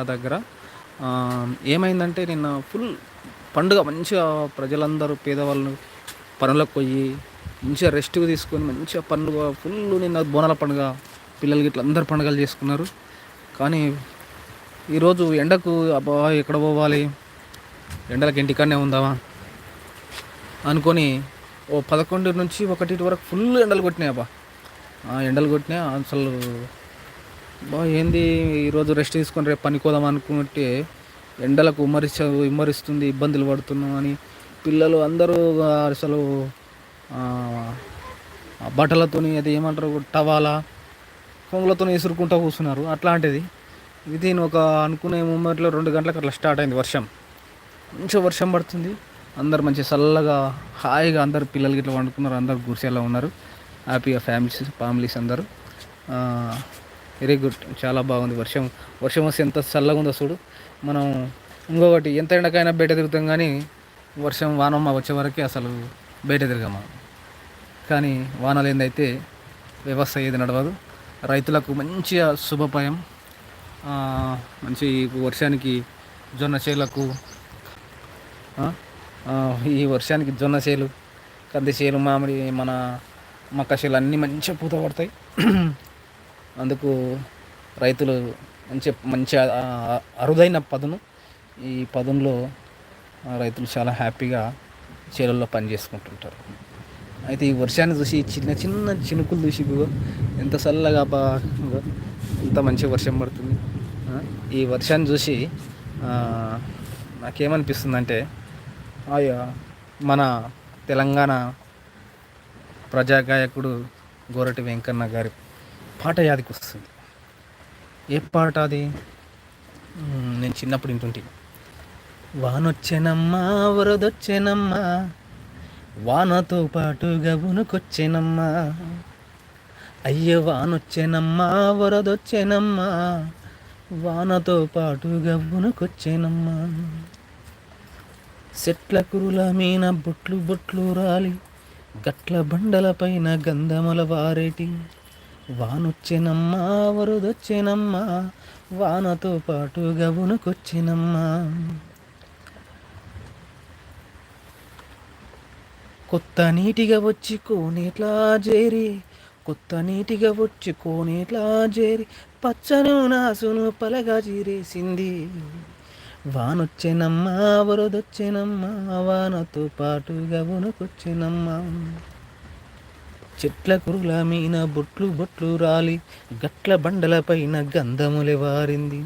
దగ్గర. ఏమైందంటే నిన్న ఫుల్ పండుగ. మంచిగా ప్రజలందరూ పేదవాళ్ళు పనులకు పోయి మంచిగా రెస్ట్ తీసుకొని మంచిగా పండుగ ఫుల్ నిన్న బోనాల పండుగ పిల్లలకి ఇట్లా అందరు పండుగలు చేసుకున్నారు. కానీ ఈరోజు ఎండకు అబ్బా ఎక్కడ పోవాలి? ఎండలకి ఇంటికాడనే ఉందామా? అనుకొని ఓ పదకొండు నుంచి ఒకటి వరకు ఫుల్ ఎండలు కొట్టినాయి అబ్బా. ఆ ఎండలు కొట్టినాయి అసలు బా ఏంది ఈరోజు రెస్ట్ తీసుకొని రేపు పనికోదాం అనుకుంటే ఎండలకు ఉమ్మరిచ ఉమ్మరిస్తుంది ఇబ్బందులు పడుతున్నాం అని పిల్లలు అందరూ అసలు బట్టలతోని అది ఏమంటారు టవాలా కొంగులతో విసురుకుంటూ కూర్చున్నారు. అట్లాంటిది. ఇది ఒక అనుకునే మూమెంట్లో రెండు గంటలకు అట్లా స్టార్ట్ అయింది వర్షం. మంచిగా వర్షం పడుతుంది. అందరు మంచి చల్లగా హాయిగా అందరు పిల్లలు ఇట్లా వండుకున్నారు అందరు గురిసేలా ఉన్నారు. హ్యాపీగా ఫ్యామిలీస్ ఫ్యామిలీస్ అందరూ. వెరీ గుడ్ చాలా బాగుంది వర్షం. వర్షం వస్తే ఎంత చల్లగా ఉందో చూడు. మనం ఇంకొకటి ఎంత ఎండకైనా బయట తిరుగుతాం కానీ వర్షం వానమ్మ వచ్చే వరకే అసలు బయట తిరగము. కానీ వానలు ఏందైతే వ్యవస్థ ఏది నడవదు. రైతులకు మంచిగా శుభపాయం మంచి వర్షానికి జొన్న చేలకు ఈ వర్షానికి జొన్న చేలు కంది చేలు మామిడి మన మక్క చేలు అన్నీ మంచిగా పూత పడతాయి. అందుకు రైతులు మంచి మంచి అరుదైన పదును. ఈ పదంలో రైతులు చాలా హ్యాపీగా చేలల్లో పని చేసుకుంటుంటారు. అయితే ఈ వర్షాన్ని చూసి చిన్న చిన్న చినుకులు చూసి ఎంత చల్లగా బా ఎంత మంచి వర్షం పడుతుంది. ఈ వర్షాన్ని చూసి నాకేమనిపిస్తుందంటే ఆయా మన తెలంగాణ ప్రజాగాయకుడు గోరటి వెంకన్న గారి పాట యాదికి వస్తుంది. ఏ పాట అది? నేను చిన్నప్పుడు వింటుంటే వానొచ్చెనమ్మా వరదొచ్చెనమ్మా వానతో పాటు గబునుకొచ్చెనమ్మా అయ్య వానొచ్చెనమ్మా వరదొచ్చెనమ్మా వానతో పాటు గబ్బునుకొచ్చెనమ్మా చెట్ల కురుల మీన బొట్లు బొట్లు రాలి గట్ల బండల పైన గంధముల వారేటి. వానొచ్చెనమ్మా వరదొచ్చెనమ్మా వానతో పాటు గబునుకొచ్చెనమ్మా. కొత్త నీటిగా వచ్చి కోనేట్లా చేరి కొత్త నీటిగా వచ్చి కోనేట్లా చేరి పచ్చను నాసును పలగా చీరేసింది వానొచ్చెనమ్మా వరదొచ్చెనమ్మా వానతో పాటు ఉనుకొచ్చెనమ్మా చెట్ల కురుల మీన బొట్లు బొట్లు రాలి గట్ల బండల పైన గంధములే వారింది.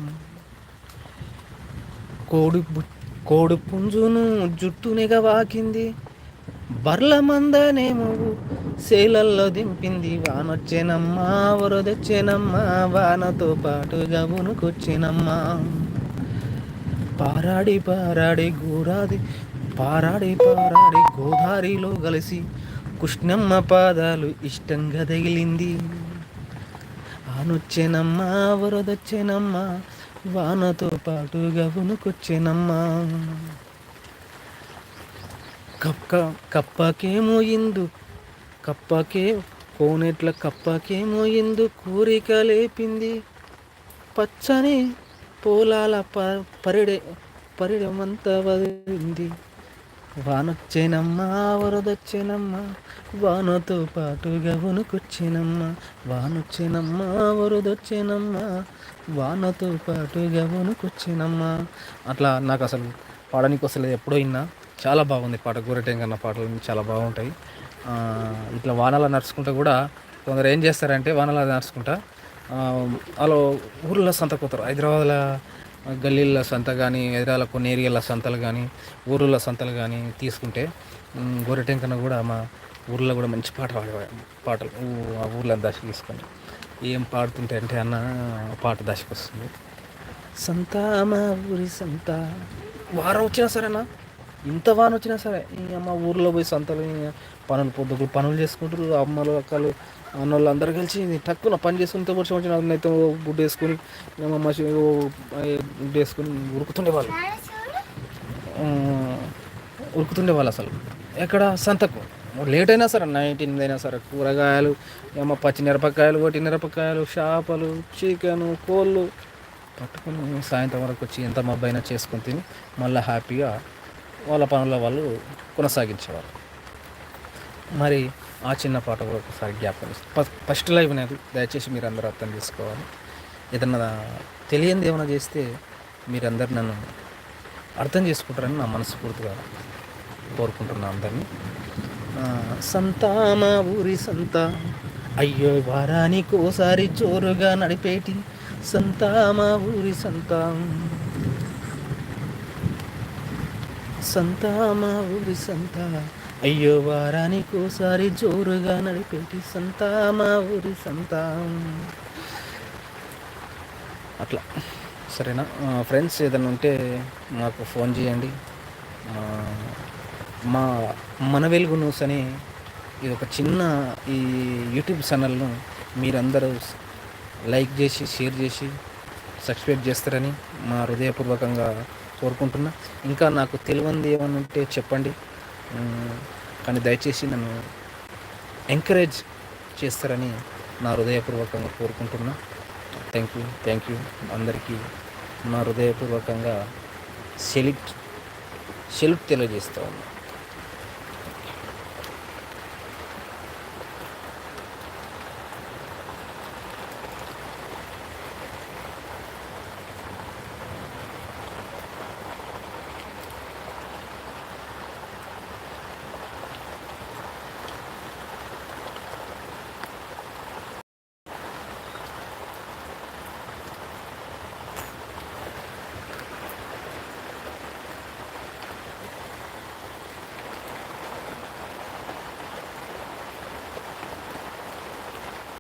కోడి బు- కోడి పుంజును జుట్టునిగ వాకింది బర్ల మందనేమో సేలల్లో దింపింది. వానొచ్చేనమ్మా వరదొచ్చేనమ్మా వానతో పాటుగా ఉనుకొచ్చేనమ్మా పారాడి పారాడి గోరాది పారాడి పారాడి గోదారిలో కలిసి కృష్ణమ్మ పాదాలు ఇష్టంగా తగిలింది. ఆనొచ్చేనమ్మా వరదొచ్చేనమ్మా వానతో పాటుగా ఉనుకొచ్చేనమ్మా కప్ప కప్పకేమో ఇందు కప్పకే కోనెట్ల కప్పకేమో ఇందు కోరిక లేపింది. పచ్చని పొలాల ప పరిడే పరిడమంతా వదిలింది. వానొచ్చేనమ్మా వరదొచ్చేనమ్మా వానతో పాటుగా వణుకొచ్చేనమ్మా వానొచ్చేనమ్మా వరదొచ్చేనమ్మా వానతో పాటుగా వణుకొచ్చేనమ్మా. అట్లా నాకు అసలు పాడడానికి వస్తలేదు ఎప్పుడో విన్నా చాలా బాగుంది పాట కన్నా పాటలు చాలా బాగుంటాయి. ఇట్లా వానలా నడుచుకుంటా కూడా కొందరు ఏం చేస్తారంటే వానలా నడుచుకుంటా వాళ్ళు ఊర్లో సంతకుతారు హైదరాబాద్లో గల్లీల సంత కానీ ఎదురాల కొన్ని ఏరియాల సంతలు కానీ ఊర్ల సంతలు కానీ తీసుకుంటే గొర్రెటెంకన కూడా మా ఊర్లో కూడా మంచి పాట పాడేవాడు పాటలు ఆ ఊర్లో దశ తీసుకొని. ఏం పాడుతుంటే అంటే అన్న పాట దశకు వస్తుంది సంత మా ఊరి సంత. వారం వచ్చినా సరేనా? ఇంత వాన వచ్చినా సరే ఈ అమ్మ ఊర్లో పోయి సంతలు పనులు పొద్దుకులు పనులు చేసుకుంటారు అమ్మలు అక్కలు అన్నోళ్ళు అందరు కలిసి తక్కువ పని చేసుకుంటే వర్షం వచ్చిన అయితే గుడ్డ వేసుకొని ఏమో మసి గుడ్డ వేసుకొని ఉరుకుతుండే వాళ్ళు. ఉరుకుతుండే వాళ్ళు అసలు. ఎక్కడ? సంతకు. లేట్ అయినా సరే నైట్ ఎనిమిది అయినా సరే కూరగాయలు ఏమో పచ్చి మిరపకాయలు కొట్టి మిరపకాయలు చేపలు చికెను కోళ్ళు పట్టుకుని సాయంత్రం వరకు వచ్చి ఎంత మబ్బైనా చేసుకుని తిని మళ్ళీ హ్యాపీగా వాళ్ళ పనుల వాళ్ళు కొనసాగించేవారు. మరి ఆ చిన్న పాట కూడా ఒకసారి జ్ఞాపకం ఫస్ట్ లైవ్ నేను దయచేసి మీరు అందరూ అర్థం చేసుకోవాలి. ఏదన్నా తెలియంది ఏమైనా చేస్తే మీరందరు నన్ను అర్థం చేసుకుంటారని నా మనస్ఫూర్తిగా కోరుకుంటున్నాను అందరినీ. ఆ, సంతా మా ఊరి సంత అయ్యో వారానికి ఓసారి జోరుగా నడిపేటి సంతా మా ఊరి సంత. సంతా మా ఊరి సంత. అయ్యో వారానికి ఓసారి జోరుగా నడిపేటి సంతా మా ఊరి సంత. అట్లా. సరేనా? ఫ్రెండ్స్ ఏదైనా ఉంటే మాకు ఫోన్ చేయండి. మా మన వెలుగు న్యూస్ అని ఇది ఒక చిన్న ఈ యూట్యూబ్ ఛానల్ను మీరందరూ లైక్ చేసి షేర్ చేసి సబ్స్క్రైబ్ చేస్తారని మా హృదయపూర్వకంగా కోరుకుంటున్నా. ఇంకా నాకు తెలియంది ఏమైనా ఉంటే చెప్పండి కానీ దయచేసి నన్ను ఎంకరేజ్ చేస్తారని నా హృదయపూర్వకంగా కోరుకుంటున్నా. థ్యాంక్ యూ థ్యాంక్ యూ అందరికీ నా హృదయపూర్వకంగా సెల్యూట్ సెల్యూట్ తెలియజేస్తా ఉన్నా.